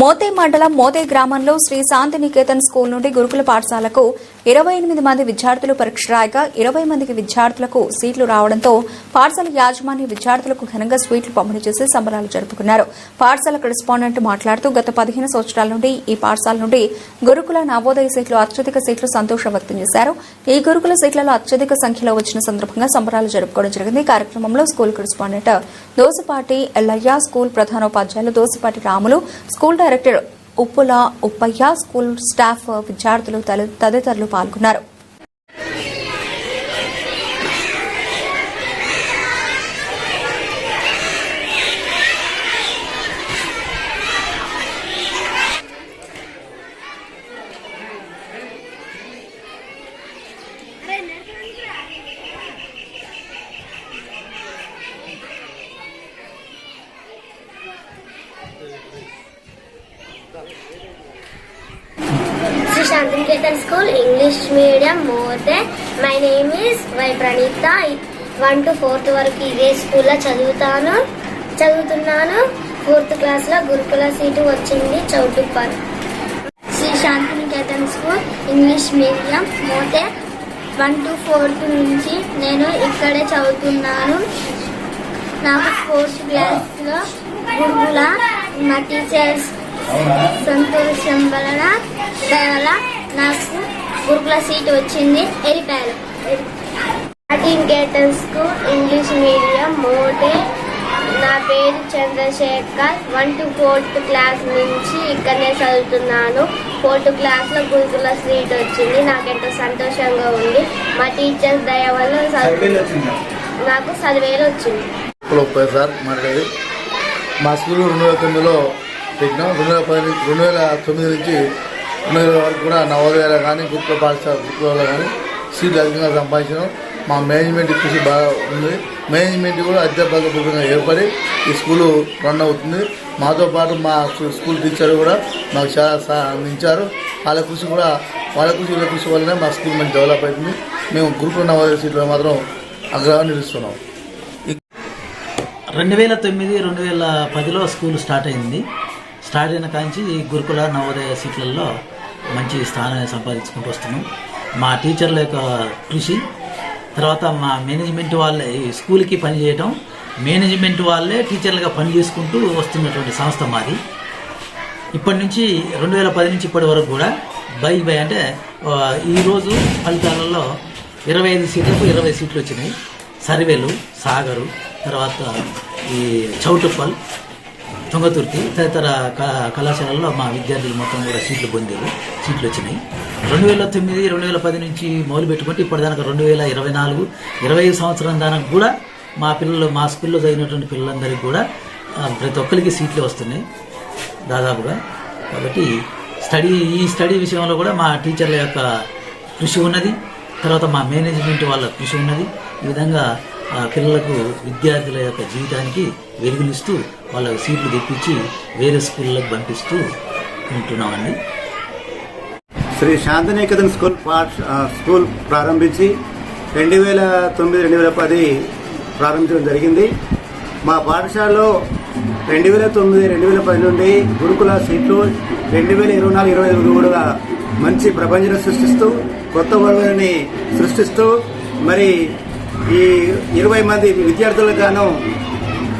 మోతే మండలం మోతే గ్రామంలో శ్రీ శాంతినికేతన్ స్కూల్ నుండి గురుకుల పాఠశాలకు ఇరవై ఎనిమిది మంది విద్యార్థులు పరీక్ష రాయగా ఇరవై మందికి విద్యార్థులకు సీట్లు రావడంతో పాఠశాల యాజమాన్య విద్యార్థులకు ఘనంగా స్వీట్లు పంపిణీ చేసి సంబరాలు జరుపుకున్నారు. పాఠశాల కరెస్పాండెంట్ మాట్లాడుతూ గత పదిహేను సంవత్సరాల నుండి ఈ పాఠశాల నుండి గురుకుల నవోదయ సీట్లు అత్యధిక సీట్లు సంతోషం వ్యక్తం చేశారు. ఈ గురుకుల సీట్లలో అత్యధిక సంఖ్యలో వచ్చిన సందర్భంగా సంబరాలు జరుపుకోవడం జరిగింది. కార్యక్రమంలో school correspondent Dosapati Ellaiah school ప్రధానోపాధ్యాయులు Dosapati Ramulu school director Uppula Uppaiah school staff విద్యార్థులు తదితరులు పాల్గొన్నారు. Sri Shantiniketan school English medium Mothe my name is Y Praneetha one to fourth వరకు ఇదే స్కూల్లో చదువుతాను చదువుతున్నాను. ఫోర్త్ క్లాస్లో గురుకుల సీటు వచ్చింది Choutuppal Sri Shantiniketan school English medium Mothe one to fourth నుంచి నేను ఇక్కడే చదువుతున్నాను. నాకు ఫోర్త్ క్లాస్లో గురుకుల మా టీచర్స్ సంతోషం వలన వల్ల నాకు గురుకుల సీట్ వచ్చింది. ఎరిపాయలు గేటన్ స్కూల్ ఇంగ్లీష్ మీడియం మోటే. నా పేరు Chandrashekar. One to fourth class నుంచి ఇక్కడనే చదువుతున్నాను. ఫోర్త్ క్లాస్లో గురుకుల సీట్ వచ్చింది. నాకెంతో సంతోషంగా ఉంది. మా టీచర్స్ దయ వల్ల చదువు నాకు చదివేలు వచ్చింది సార్ మా స్కూల్ రెండు వేల తొమ్మిదిలో పెట్టినాం రెండు వేల పది రెండు వేల తొమ్మిది నుంచి రెండు వేల వరకు కూడా నవోదయాలు కానీ గురుకుల పాఠశాల గురుకులలో కానీ సీట్లు అధికంగా సంపాదించినాం. మా మేనేజ్మెంట్ కృషి బాగా ఉంది. మేనేజ్మెంట్ కూడా అధ్యాపకపూర్వకంగా ఏర్పడి ఈ స్కూలు రన్ అవుతుంది. మాతో పాటు మా స్కూల్ టీచర్ కూడా మాకు చాలా సహా అందించారు. వాళ్ళ కృషి కూడా వాళ్ళ కృషి వీళ్ళ కృషి వల్లనే మా స్కూల్ మంచి డెవలప్ అవుతుంది. మేము గ్రూప్లో నవోదయ సీట్లో మాత్రం అగ్రహాన్ని నిలుస్తున్నాం. రెండు వేల తొమ్మిది రెండు వేల పదిలో స్కూల్ స్టార్ట్ అయింది. స్టార్ట్ అయిన కాంచి గురుకుల నవోదయ సీట్లలో మంచి స్థానాన్ని సంపాదించుకుంటూ వస్తున్నాం. మా టీచర్ల యొక్క కృషి తర్వాత మా మేనేజ్మెంట్ వాళ్ళే ఈ స్కూల్కి పనిచేయటం మేనేజ్మెంట్ వాళ్ళే టీచర్లుగా పని చేసుకుంటూ వస్తున్నటువంటి సంస్థ మాది. ఇప్పటి నుంచి రెండు వేల పది నుంచి ఇప్పటి వరకు కూడా బై బై అంటే ఈరోజు ఫలితాలలో ఇరవై ఐదు సీట్లకు ఇరవై సీట్లు వచ్చినాయి. సర్వేలు సాగరు తర్వాత ఈ చౌటుప్పల్ తుంగతుర్తి తదితర కళాశాలల్లో మా విద్యార్థులు మొత్తం కూడా సీట్లు పొందారు. సీట్లు వచ్చినాయి. రెండు వేల తొమ్మిది రెండు వేల పది నుంచి మొదలు పెట్టుకుంటే దానికి రెండు వేల ఇరవై నాలుగు ఇరవై ఐదు సంవత్సరం దానికి కూడా మా పిల్లలు మా స్కూల్లో చదివినటువంటి పిల్లలందరికీ కూడా ప్రతి ఒక్కరికి సీట్లు వస్తున్నాయి దాదాపుగా. కాబట్టి స్టడీ ఈ స్టడీ విషయంలో కూడా మా టీచర్ల యొక్క కృషి ఉన్నది. తర్వాత మా మేనేజ్మెంట్ వాళ్ళ కృషి ఉన్నది. ఈ విధంగా ఆ, పిల్లలకు విద్యార్థుల యొక్క జీవితానికి వెలుగునిస్తూ వాళ్ళకు సీట్లు తెప్పించి వేరే స్కూళ్ళకు పంపిస్తూ ఉంటున్నామండి. శ్రీ శాంతినికేతన్ స్కూల్ పాఠ స్కూల్ ప్రారంభించి రెండు వేల తొమ్మిది రెండు వేల పది ప్రారంభించడం జరిగింది. మా పాఠశాలలో రెండు వేల తొమ్మిది రెండు వేల పది నుండి గురుకుల సీట్లు రెండు వేల ఇరవై నాలుగు ఇరవై ఐదు కూడా మంచి ప్రపంచం సృష్టిస్తూ కొత్త వరవని సృష్టిస్తూ మరి ఈ ఇరవై మంది విద్యార్థులకు గాను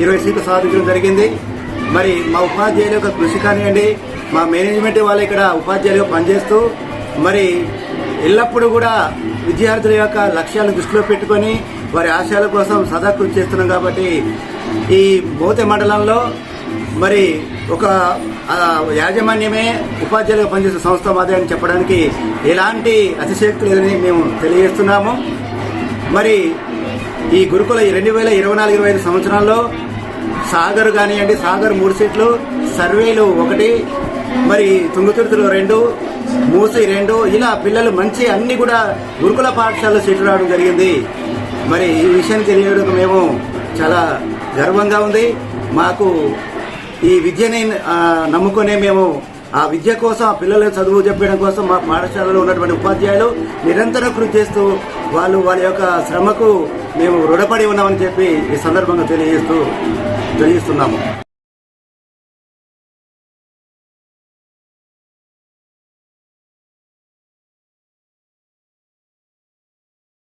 ఇరవై సీట్లు సాధించడం జరిగింది. మరి మా ఉపాధ్యాయుల యొక్క కృషి కానివ్వండి మా మేనేజ్మెంట్ వాళ్ళు ఇక్కడ ఉపాధ్యాయులుగా పనిచేస్తూ మరి ఎల్లప్పుడూ కూడా విద్యార్థుల యొక్క లక్ష్యాలను దృష్టిలో పెట్టుకొని వారి ఆశయాల కోసం సదా కృషి చేస్తున్నాం కాబట్టి ఈ బోతె మండలంలో మరి ఒక యాజమాన్యమే ఉపాధ్యాయులుగా పనిచేసే సంస్థ మాదే అని చెప్పడానికి ఎలాంటి అతిశక్తి లేదని మేము తెలియజేస్తున్నాము. మరి ఈ గురుకుల రెండు వేల ఇరవై నాలుగు ఇరవై ఐదు సంవత్సరాల్లో సాగర్ కానివ్వండి సాగర్ మూడు సీట్లు సర్వేలు ఒకటి మరి తుంగతుర్తులు రెండు మూసి రెండు ఇలా పిల్లలు మంచి అన్ని కూడా గురుకుల పాఠశాలలో సీట్లు రావడం జరిగింది. మరి ఈ విషయం తెలియడం మేము చాలా గర్వంగా ఉంది. మాకు ఈ విద్యని నమ్ముకునే మేము ఆ విద్య కోసం ఆ పిల్లలకు చదువు చెప్పడం కోసం మా పాఠశాలలో ఉన్నటువంటి ఉపాధ్యాయులు నిరంతరం కృషి చేస్తూ వాళ్ళు వాళ్ళ యొక్క శ్రమకు మేము రుణపడి ఉన్నామని చెప్పి ఈ సందర్భంగా తెలియజేస్తూ తెలియజేస్తున్నాము.